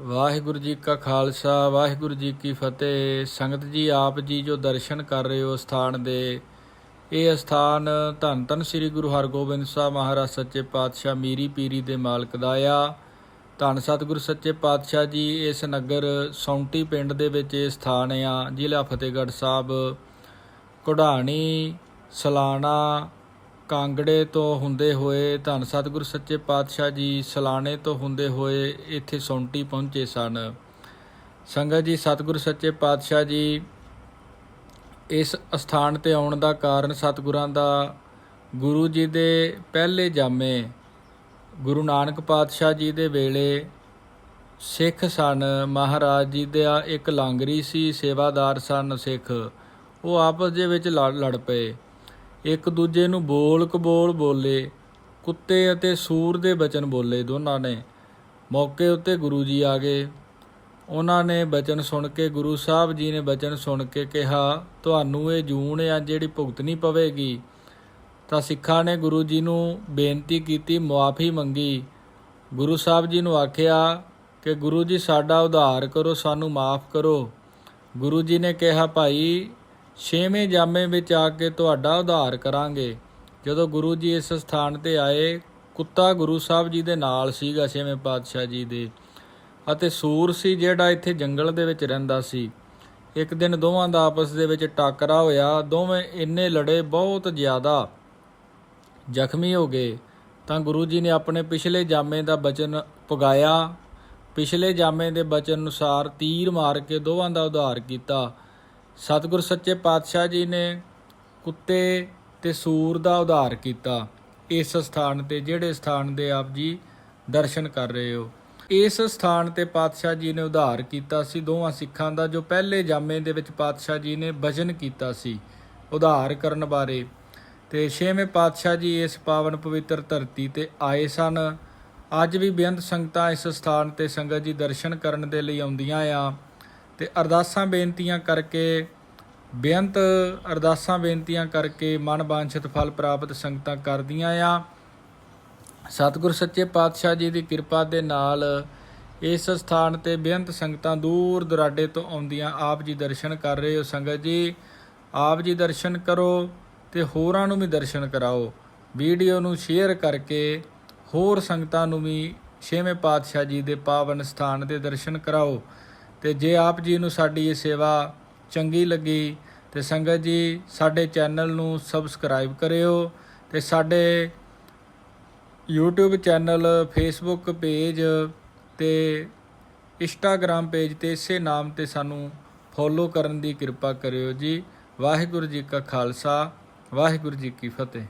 ਵਾਹਿਗੁਰੂ ਜੀ ਕਾ ਖਾਲਸਾ, ਵਾਹਿਗੁਰੂ ਜੀ ਕੀ ਫਤਿਹ। ਸੰਗਤ ਜੀ, ਆਪ ਜੀ ਜੋ ਦਰਸ਼ਨ ਕਰ ਰਹੇ ਹੋ ਸਥਾਨ ਦੇ, ਇਹ ਸਥਾਨ ਧੰਨ ਧੰਨ ਸ੍ਰੀ ਗੁਰੂ ਹਰਗੋਬਿੰਦ ਸਾਹਿਬ ਮਹਾਰਾਜ ਸੱਚੇ ਪਾਤਸ਼ਾਹ ਮੀਰੀ ਪੀਰੀ ਦੇ ਮਾਲਕ ਦਾ ਆ। ਧੰਨ ਸਤਿਗੁਰੂ ਸੱਚੇ ਪਾਤਸ਼ਾਹ ਜੀ, ਇਸ ਨਗਰ ਸੌਂਟੀ ਪਿੰਡ ਦੇ ਵਿੱਚ ਇਹ ਸਥਾਨ ਆ। ਜ਼ਿਲ੍ਹਾ ਫਤਿਹਗੜ੍ਹ ਸਾਹਿਬ ਕਢਾਣੀ ਸਲਾਣਾ ਕਾਂਗੜੇ ਤੋਂ ਹੁੰਦੇ ਹੋਏ ਧੰਨ ਸਤਿਗੁਰੂ ਸੱਚੇ ਪਾਤਸ਼ਾਹ ਜੀ ਸਲਾਣੇ ਤੋਂ ਹੁੰਦੇ ਹੋਏ ਇੱਥੇ ਸੌਂਟੀ ਪਹੁੰਚੇ ਸਨ। ਸੰਗਤ ਜੀ, ਸਤਿਗੁਰੂ ਸੱਚੇ ਪਾਤਸ਼ਾਹ ਜੀ, ਇਸ ਸਥਾਨ ਤੇ ਆਉਣ ਦਾ ਕਾਰਨ ਸਤਿਗੁਰਾਂ ਦਾ ਗੁਰੂ ਜੀ ਦੇ ਪਹਿਲੇ ਜਾਮੇ, ਗੁਰੂ ਨਾਨਕ ਪਾਤਸ਼ਾਹ ਜੀ ਦੇ ਵੇਲੇ ਸਿੱਖ ਸਨ। ਮਹਾਰਾਜ ਜੀ ਦਾ ਇੱਕ ਲਾਂਗਰੀ ਸੀ, ਸੇਵਾਦਾਰ ਸਨ ਸਿੱਖ। ਉਹ ਆਪਸ ਦੇ ਵਿੱਚ ਲੜ ਲੜ ਪਏ। ਇੱਕ ਦੂਜੇ ਨੂੰ ਬੋਲ ਕਬੋਲ ਬੋਲੇ, ਕੁੱਤੇ ਅਤੇ ਸੂਰ ਦੇ ਬਚਨ ਬੋਲੇ ਦੋਨਾਂ ਨੇ। ਮੌਕੇ ਉੱਤੇ ਗੁਰੂ ਜੀ ਆ ਗਏ। ਉਹਨਾਂ ਨੇ ਬਚਨ ਸੁਣ ਕੇ ਗੁਰੂ ਸਾਹਿਬ ਜੀ ਨੇ ਬਚਨ ਸੁਣ ਕੇ ਕਿਹਾ, ਤੁਹਾਨੂੰ ਇਹ ਜੂਨ ਆ ਜਿਹੜੀ ਭੁਗਤਣੀ ਪਵੇਗੀ। ਤਾਂ ਸਿੱਖਾਂ ਨੇ ਗੁਰੂ ਜੀ ਨੂੰ ਬੇਨਤੀ ਕੀਤੀ, ਮੁਆਫੀ ਮੰਗੀ। ਗੁਰੂ ਸਾਹਿਬ ਜੀ ਨੂੰ ਆਖਿਆ ਕਿ, ਗੁਰੂ ਜੀ, ਸਾਡਾ ਉਧਾਰ ਕਰੋ, ਸਾਨੂੰ ਮਾਫ ਕਰੋ। ਗੁਰੂ ਜੀ ਨੇ ਕਿਹਾ, ਭਾਈ ਛੇਵੇਂ ਜਾਮੇ ਵਿੱਚ ਆ ਕੇ ਤੁਹਾਡਾ ਉਧਾਰ ਕਰਾਂਗੇ। ਜਦੋਂ ਗੁਰੂ ਜੀ ਇਸ ਸਥਾਨ ਤੇ ਆਏ, ਕੁੱਤਾ ਗੁਰੂ ਸਾਹਿਬ ਜੀ ਦੇ ਨਾਲ ਸੀਗਾ ਛੇਵੇਂ ਪਾਤਸ਼ਾਹ ਜੀ ਦੇ ਅਤੇ ਸੂਰ ਸੀ ਜਿਹੜਾ ਇੱਥੇ ਜੰਗਲ ਦੇ ਵਿੱਚ ਰਹਿੰਦਾ ਸੀ। ਇੱਕ ਦਿਨ ਦੋਵਾਂ ਦਾ ਆਪਸ ਦੇ ਵਿੱਚ ਟਾਕਰਾ ਹੋਇਆ। ਦੋਵੇਂ ਇੰਨੇ ਲੜੇ ਬਹੁਤ ਜ਼ਿਆਦਾ ਜ਼ਖਮੀ ਹੋ ਗਏ। ਤਾਂ ਗੁਰੂ ਜੀ ਨੇ ਆਪਣੇ ਪਿਛਲੇ ਜਾਮੇ ਦਾ ਬਚਨ ਪੁਗਾਇਆ। ਪਿਛਲੇ ਜਾਮੇ ਦੇ ਬਚਨ ਅਨੁਸਾਰ ਤੀਰ ਮਾਰ ਕੇ ਦੋਵਾਂ ਦਾ ਉਧਾਰ ਕੀਤਾ। ਸਤਿਗੁਰ ਸੱਚੇ ਪਾਤਸ਼ਾਹ ਜੀ ਨੇ ਕੁੱਤੇ ਤੇ ਸੂਰ ਦਾ ਉਧਾਰ ਕੀਤਾ। ਇਸ ਸਥਾਨ ਤੇ ਜਿਹੜੇ ਸਥਾਨ ਦੇ ਆਪ ਜੀ ਦਰਸ਼ਨ ਕਰ ਰਹੇ ਹੋ। ਇਸ ਸਥਾਨ ਤੇ ਪਾਤਸ਼ਾਹ ਜੀ ਨੇ ਉਧਾਰ ਕੀਤਾ ਸੀ ਦੋਵਾਂ ਸਿੱਖਾਂ ਦਾ ਜੋ ਪਹਿਲੇ ਜਾਮੇ ਦੇ ਵਿੱਚ ਪਾਤਸ਼ਾਹ ਜੀ ਨੇ ਵਜ਼ਨ ਕੀਤਾ ਸੀ ਉਧਾਰ ਕਰਨ ਬਾਰੇ। ਤੇ ਛੇਵੇਂ ਪਾਤਸ਼ਾਹ ਜੀ ਇਸ ਪਾਵਨ ਪਵਿੱਤਰ ਧਰਤੀ ਤੇ ਆਏ ਸਨ। ਅੱਜ ਵੀ ਬੇਅੰਤ ਸੰਗਤਾਂ ਇਸ ਸਥਾਨ ਤੇ ਸੰਗਤ ਜੀ ਦਰਸ਼ਨ ਕਰਨ ਦੇ ਲਈ ਆਉਂਦੀਆਂ ਆ। ਤੇ ਅਰਦਾਸਾਂ ਬੇਨਤੀਆਂ ਕਰਕੇ, ਬੇਅੰਤ ਅਰਦਾਸਾਂ ਬੇਨਤੀਆਂ ਕਰਕੇ ਮਨ ਬਾਂਛਿਤ ਫਲ ਪ੍ਰਾਪਤ ਸੰਗਤਾਂ ਕਰਦੀਆਂ ਆ। ਸਤਿਗੁਰ ਸੱਚੇ ਪਾਤਸ਼ਾਹ ਜੀ ਦੀ ਕਿਰਪਾ ਦੇ ਨਾਲ ਇਸ ਸਥਾਨ ਤੇ ਬੇਅੰਤ ਸੰਗਤਾਂ ਦੂਰ ਦੁਰਾਡੇ ਤੋਂ ਆਉਂਦੀਆਂ, ਆਪ ਜੀ ਦਰਸ਼ਨ ਕਰ ਰਹੇ ਹੋ ਸੰਗਤ ਜੀ। ਆਪ ਜੀ ਦਰਸ਼ਨ ਕਰੋ ਤੇ ਹੋਰਾਂ ਨੂੰ ਵੀ ਦਰਸ਼ਨ ਕਰਾਓ। ਵੀਡੀਓ ਨੂੰ ਸ਼ੇਅਰ ਕਰਕੇ ਹੋਰ ਸੰਗਤਾਂ ਨੂੰ ਵੀ ਛੇਵੇਂ ਪਾਤਸ਼ਾਹ ਜੀ ਦੇ ਪਾਵਨ ਸਥਾਨ ਦੇ ਦਰਸ਼ਨ ਕਰਾਓ। ਤੇ ਜੇ ਆਪ ਜੀ ਨੂੰ ਸਾਡੀ ਇਹ ਸੇਵਾ ਚੰਗੀ ਲੱਗੀ, ਤੇ ਸੰਗਤ ਜੀ ਸਾਡੇ ਚੈਨਲ ਨੂੰ ਸਬਸਕ੍ਰਾਈਬ ਕਰਿਓ ਤੇ ਸਾਡੇ YouTube ਚੈਨਲ, Facebook ਪੇਜ ਤੇ Instagram ਪੇਜ ਤੇ ਇਸੇ ਨਾਮ ਤੇ ਸਾਨੂੰ ਫੋਲੋ ਕਰਨ ਦੀ ਕਿਰਪਾ ਕਰਿਓ ਜੀ। ਵਾਹਿਗੁਰੂ ਜੀ ਕਾ ਖਾਲਸਾ, ਵਾਹਿਗੁਰੂ ਜੀ ਕੀ ਫਤਿਹ।